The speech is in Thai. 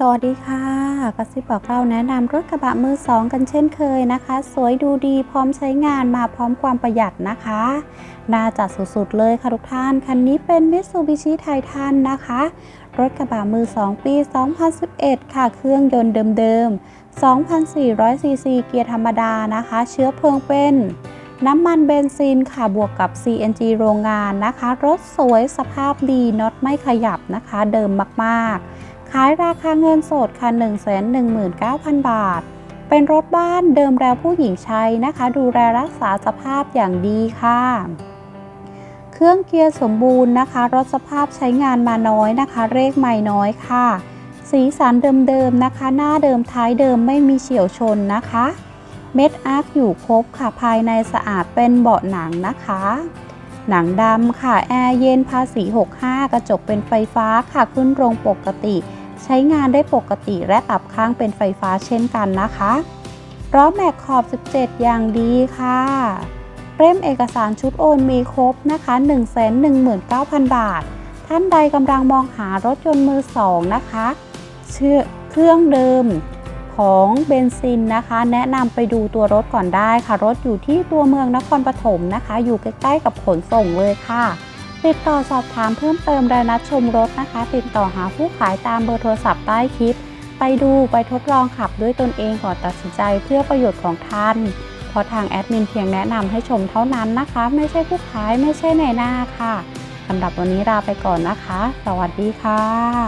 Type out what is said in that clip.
สวัสดีค่ะกระซิบบอกเราแนะนำรถกระบะมือสองกันเช่นเคยนะคะ สวยดูดีพร้อมใช้งานมาพร้อมความประหยัดนะคะ น่าจัดสุดๆเลยค่ะทุกท่าน คันนี้เป็น Mitsubishi Titan นะคะ รถกระบะมือ2ปี 2011 ค่ะ เครื่องยนต์เดิมๆ 2,400 ซีซีเกียร์ธรรมดานะคะ เชื้อเพลิงเป็นน้ำมันเบนซินค่ะบวกกับ CNG โรงงานนะคะ รถสวยสภาพดีน็อตไม่ขยับนะคะ เดิมมากๆ ขายราคาเงินสดค่ะ 119,000 บาท เป็นรถบ้านเดิมแล้วผู้หญิงใช้นะคะ ดูแลรักษาสภาพอย่างดีค่ะ เครื่องเกียร์สมบูรณ์นะคะ รถสภาพใช้งานมาน้อยนะคะ เลขใหม่น้อยค่ะ สีสันเดิมๆนะคะ หน้าเดิมท้ายเดิมไม่มีเฉียวชนนะคะ เม็ดอาร์คอยู่ครบค่ะ ภายในสะอาดเป็นเบาะหนังนะคะ หนังดำค่ะ แอร์เย็นภาษี 65 กระจกเป็นไฟฟ้าค่ะ ขึ้นโรงปกติ ใช้งานได้ปกติและปรับข้างเป็นไฟฟ้าเช่นกันนะคะล้อแม็กขอบ 17 อย่างดีค่ะเล่มเอกสารชุดโอนมีครบนะคะ 119,000 บาท ท่านใดกำลังมองหารถยนต์มือสองนะคะเชื่อเครื่องเดิมของเบนซินนะคะ แนะนำไปดูตัวรถก่อนได้ค่ะ รถอยู่ที่ตัวเมืองนครปฐมนะคะ อยู่ใกล้ๆกับขนส่งเลยค่ะ ติดต่อสอบถามเพิ่มเติมและนัดชมรถนะคะ ติดต่อหาผู้ขายตามเบอร์โทรศัพท์ใต้คลิป ไปดูไปทดลองขับด้วยตนเองก่อนตัดสินใจเพื่อประโยชน์ของท่าน เพราะทางแอดมินเพียงแนะนำให้ชมเท่านั้นนะคะ ไม่ใช่ผู้ขายไม่ใช่ในหน้าค่ะสำหรับวันนี้ลาไปก่อนนะคะ สวัสดีค่ะ